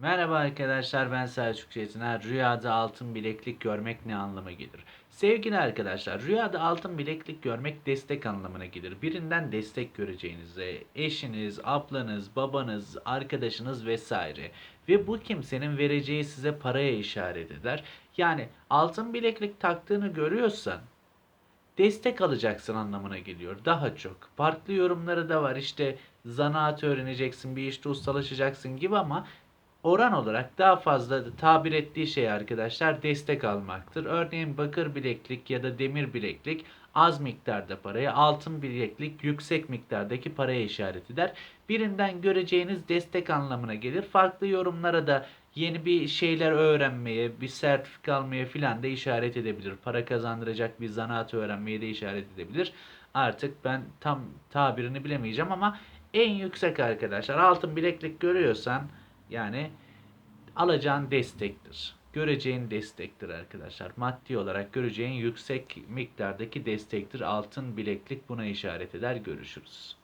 Merhaba arkadaşlar ben Selçuk Çetiner. Rüyada altın bileklik görmek ne anlama gelir? Sevgili arkadaşlar rüyada altın bileklik görmek destek anlamına gelir. Birinden destek göreceğinize eşiniz, ablanız, babanız, arkadaşınız vesaire. Ve bu kimsenin vereceği size paraya işaret eder. Yani altın bileklik taktığını görüyorsan destek alacaksın anlamına geliyor daha çok. Farklı yorumları da var işte zanaat öğreneceksin bir işte ustalaşacaksın gibi ama oran olarak daha fazla tabir ettiği şey arkadaşlar destek almaktır. Örneğin bakır bileklik ya da demir bileklik az miktarda paraya, altın bileklik yüksek miktardaki paraya işaret eder. Birinden göreceğiniz destek anlamına gelir. Farklı yorumlara da yeni bir şeyler öğrenmeye, bir sertifika almaya filan da işaret edebilir. Para kazandıracak bir zanaat öğrenmeye de işaret edebilir. Artık ben tam tabirini bilemeyeceğim ama en yüksek arkadaşlar altın bileklik görüyorsan yani alacağın destektir. Göreceğin destektir arkadaşlar. Maddi olarak göreceğin yüksek miktardaki destektir. Altın bileklik buna işaret eder. Görüşürüz.